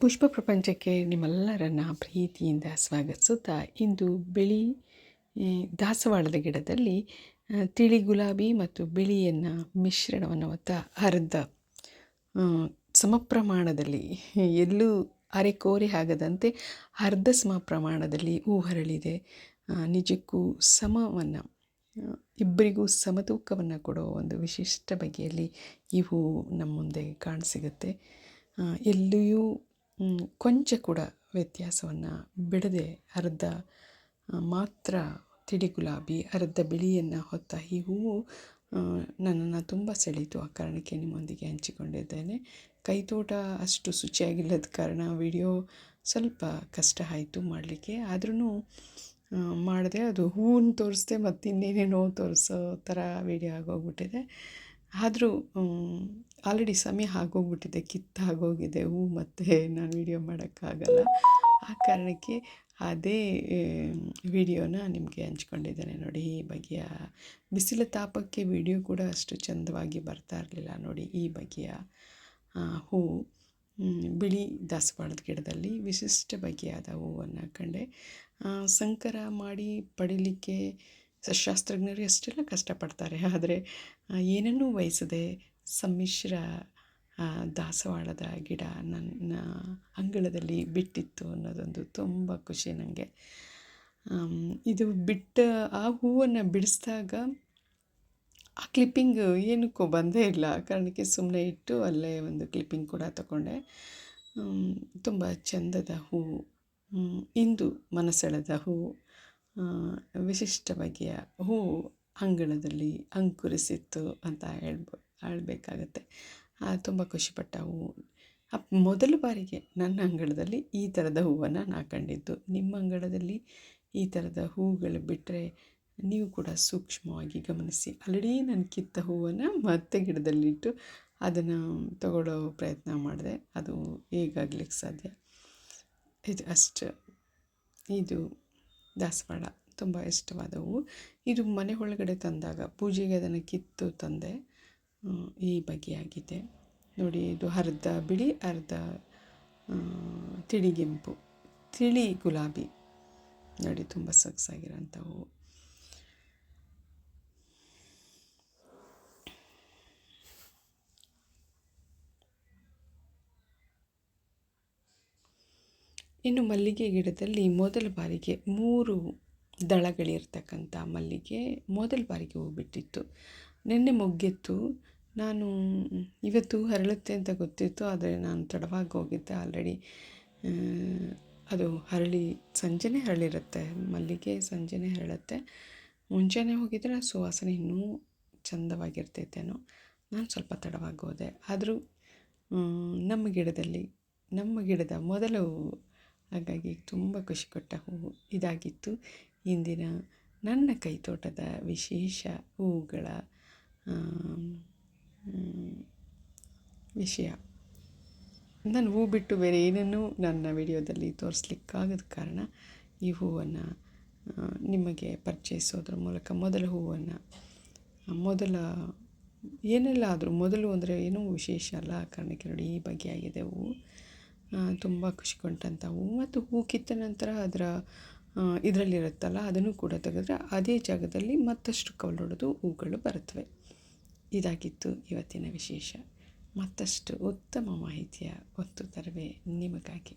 ಪುಷ್ಪ ಪ್ರಪಂಚಕ್ಕೆ ನಿಮ್ಮೆಲ್ಲರನ್ನ ಪ್ರೀತಿಯಿಂದ ಸ್ವಾಗತಿಸುತ್ತಾ ಇಂದು ಬಿಳಿ ದಾಸವಾಳದ ಗಿಡದಲ್ಲಿ ತಿಳಿ ಗುಲಾಬಿ ಮತ್ತು ಬಿಳಿಯನ್ನು ಮಿಶ್ರಣವನ್ನು ಹೊತ್ತ ಅರ್ಧ ಸಮ ಪ್ರಮಾಣದಲ್ಲಿ ಎಲ್ಲೂ ಅರೆಕೋರೆ ಆಗದಂತೆ ಅರ್ಧ ಸಮ ಪ್ರಮಾಣದಲ್ಲಿ ಹೂ ಹರಳಿದೆ. ನಿಜಕ್ಕೂ ಸಮವನ್ನು ಇಬ್ಬರಿಗೂ ಸಮತೂಕವನ್ನು ಕೊಡೋ ಒಂದು ವಿಶಿಷ್ಟ ಬಗೆಯಲ್ಲಿ ಈ ಹೂ ನಮ್ಮ ಮುಂದೆ ಕಾಣಸಿಗುತ್ತೆ ಎಲ್ಲಿಯೂ ಕೊಂಚ ಕೂಡ ವ್ಯತ್ಯಾಸವನ್ನು ಬಿಡದೆ ಅರ್ಧ ಮಾತ್ರ ತಿಳಿ ಗುಲಾಬಿ, ಅರ್ಧ ಬಿಳಿಯನ್ನು ಹೊತ್ತ ಈ ಹೂವು ನನ್ನನ್ನು ತುಂಬ ಸೆಳೀತು ಆ ಕಾರಣಕ್ಕೆ ನಿಮ್ಮೊಂದಿಗೆ ಹಂಚಿಕೊಂಡಿದ್ದೇನೆ. ಕೈತೋಟ ಅಷ್ಟು ಶುಚಿಯಾಗಿಲ್ಲದ ಕಾರಣ ವಿಡಿಯೋ ಸ್ವಲ್ಪ ಕಷ್ಟ ಆಯಿತು ಮಾಡಲಿಕ್ಕೆ. ಆದ್ರೂ ಮಾಡಿದೆ ಅದು ಹೂವನ್ನು ತೋರಿಸ್ದೆ ಮತ್ತು ಇನ್ನೇನೇನೋ ತೋರಿಸೋ ಥರ ವಿಡಿಯೋ ಆಗೋಗ್ಬಿಟ್ಟಿದೆ. ಆದರೂ ಆಲ್ರೆಡಿ ಸಮಯ ಆಗೋಗ್ಬಿಟ್ಟಿದೆ ಕಿತ್ತಾಗೋಗಿದೆ ಹೂ ಮತ್ತು ನಾನು ವಿಡಿಯೋ ಮಾಡೋಕ್ಕಾಗಲ್ಲ. ಆ ಕಾರಣಕ್ಕೆ ಅದೇ ವಿಡಿಯೋನ ನಿಮಗೆ ಹಂಚ್ಕೊಂಡಿದ್ದೇನೆ ನೋಡಿ. ಈ ಬಗೆಯ ಬಿಸಿಲ ತಾಪಕ್ಕೆ ವಿಡಿಯೋ ಕೂಡ ಅಷ್ಟು ಚಂದವಾಗಿ ಬರ್ತಾ ಇರಲಿಲ್ಲ ನೋಡಿ. ಈ ಬಗೆಯ ಹೂ ಬಿಳಿ ದಾಸವಾಳದ ಗಿಡದಲ್ಲಿ ವಿಶಿಷ್ಟ ಬಗೆಯಾದ ಹೂವನ್ನು ಕಂಡೆ ಸಂಕರ ಮಾಡಿ ಪಡಿಲಿಕ್ಕೆ ಸಸ್ಯಶಾಸ್ತ್ರಜ್ಞರು ಎಷ್ಟೆಲ್ಲ ಕಷ್ಟಪಡ್ತಾರೆ. ಆದರೆ ಏನನ್ನೂ ವಹಿಸದೆ ಸಮ್ಮಿಶ್ರ ದಾಸವಾಳದ ಗಿಡ ನನ್ನ ಅಂಗಳದಲ್ಲಿ ಬಿಟ್ಟಿತ್ತು ಅನ್ನೋದೊಂದು ತುಂಬ ಖುಷಿ ನನಗೆ ಇದು ಬಿಟ್ಟ ಆ ಹೂವನ್ನು ಬಿಡಿಸಿದಾಗ ಆ ಕ್ಲಿಪ್ಪಿಂಗ್ ಏನಕ್ಕೂ ಬಂದೇ ಇಲ್ಲ. ಕಾರಣಕ್ಕೆ ಸುಮ್ಮನೆ ಇಟ್ಟು ಅಲ್ಲೇ ಒಂದು ಕ್ಲಿಪ್ಪಿಂಗ್ ಕೂಡ ತಗೊಂಡೆ. ತುಂಬ ಚಂದದ ಹೂವು ಇಂದು ಮನಸೆಳೆದ ಹೂವು ವಿಶಿಷ್ಟ ಬಗೆಯ ಹೂವು ಅಂಗಳದಲ್ಲಿ ಅಂಕುರಿಸಿತ್ತು ಅಂತ ಹೇಳ್ಬೋ, ಹೇಳಬೇಕಾಗತ್ತೆ. ತುಂಬ ಖುಷಿಪಟ್ಟ ಹೂವು ಮೊದಲ ಬಾರಿಗೆ ನನ್ನ ಅಂಗಳದಲ್ಲಿ ಈ ಥರದ ಹೂವನ್ನು ನಾ ಕಂಡಿದ್ದು. ನಿಮ್ಮ ಅಂಗಳದಲ್ಲಿ ಈ ಥರದ ಹೂಗಳು ಬಿಟ್ಟರೆ ನೀವು ಕೂಡ ಸೂಕ್ಷ್ಮವಾಗಿ ಗಮನಿಸಿ. ಆಲ್ರೆಡಿ ನಾನು ಕಿತ್ತ ಹೂವನ್ನು ಮತ್ತೆ ಗಿಡದಲ್ಲಿಟ್ಟು ಅದನ್ನು ತಗೊಳ್ಳೋ ಪ್ರಯತ್ನ ಮಾಡಿದೆ. ಅದು ಹೇಗಾಗ್ಲಿಕ್ಕೆ ಸಾಧ್ಯ? ಇದು ಅಷ್ಟು. ಇದು ದಾಸವಾಳ ತುಂಬ ಇಷ್ಟವಾದ ಹೂವು ಇದು ಮನೆ ಒಳಗಡೆ ತಂದಾಗ, ಪೂಜೆಗೆ ಅದನ್ನು ಕಿತ್ತು ತಂದೆ ಈ ಬಗೆಯಾಗಿದೆ ನೋಡಿ, ಇದು ಅರ್ಧ ಬಿಳಿ, ಅರ್ಧ ತಿಳಿಗೆಂಪು ತಿಳಿ ಗುಲಾಬಿ. ನೋಡಿ, ತುಂಬ ಸೊಗಸಾಗಿರೋಂಥ ಹೂವು ಇನ್ನು ಮಲ್ಲಿಗೆ ಗಿಡದಲ್ಲಿ ಮೊದಲ ಬಾರಿಗೆ ಮೂರು ದಳಗಳಿರ್ತಕ್ಕಂಥ ಮಲ್ಲಿಗೆ ಮೊದಲ ಬಾರಿಗೆ ಹೋಗ್ಬಿಟ್ಟಿತ್ತು ಬಿಟ್ಟಿತ್ತು ನಿನ್ನೆ ಮೊಗ್ಗಿತ್ತು ನಾನು ಇವತ್ತು ಹರಳುತ್ತೆ ಅಂತ ಗೊತ್ತಿತ್ತು, ಆದರೆ ನಾನು ತಡವಾಗಿ ಹೋಗಿದ್ದೆ ಆಲ್ರೆಡಿ ಅದು ಹರಳಿ, ಸಂಜೆನೇ ಹರಳಿರುತ್ತೆ. ಮಲ್ಲಿಗೆ ಸಂಜೆನೇ ಹರಳುತ್ತೆ. ಮುಂಚೆನೇ ಹೋಗಿದ್ರೆ ಆ ಸುವಾಸನೆ ಇನ್ನೂ ಚಂದವಾಗಿರ್ತೈತೇನೋ ನಾನು ಸ್ವಲ್ಪ ತಡವಾಗಿ ಹೋದೆ. ಆದರೂ ನಮ್ಮ ಗಿಡದಲ್ಲಿ, ನಮ್ಮ ಗಿಡದ ಮೊದಲ ಹಾಗಾಗಿ ತುಂಬ ಖುಷಿ ಕೊಟ್ಟ ಹೂವು. ಇದಾಗಿತ್ತು. ಇಂದಿನ ನನ್ನ ಕೈತೋಟದ ವಿಶೇಷ ಹೂವುಗಳ ವಿಷಯ. ನಾನು ಹೂ ಬಿಟ್ಟು ಬೇರೆ ಏನನ್ನೂ ನನ್ನ ವಿಡಿಯೋದಲ್ಲಿ ತೋರಿಸ್ಲಿಕ್ಕಾಗದ ಕಾರಣ ಈ ಹೂವನ್ನು ನಿಮಗೆ ಪರಿಚಯಿಸೋದ್ರ ಮೂಲಕ ಮೊದಲ ಹೂವನ್ನು ಮೊದಲ ಏನೆಲ್ಲ ಆದರೂ ಮೊದಲು ಅಂದರೆ ಏನೂ ವಿಶೇಷ ಅಲ್ಲ. ಕಾರಣಕ್ಕೆ ನೋಡಿ ಈ ಬಗೆಯಾಗಿದೆ ಹೂವು. ತುಂಬ ಖುಷಿ ಕೊಟ್ಟಂಥ ಹೂವು ಮತ್ತು ಹೂ ಕಿತ್ತ ನಂತರ ಅದರ ಇದರಲ್ಲಿರುತ್ತಲ್ಲ, ಅದನ್ನು ಕೂಡ ತೆಗೆದ್ರೆ ಅದೇ ಜಾಗದಲ್ಲಿ ಮತ್ತಷ್ಟು ಕವಲೊಡೆದು ಹೂಗಳು ಬರುತ್ತವೆ. ಇದಾಗಿತ್ತು ಇವತ್ತಿನ ವಿಶೇಷ. ಮತ್ತಷ್ಟು ಉತ್ತಮ ಮಾಹಿತಿಯ ಒತ್ತು ತರುವೆ ನಿಮಗಾಗಿ.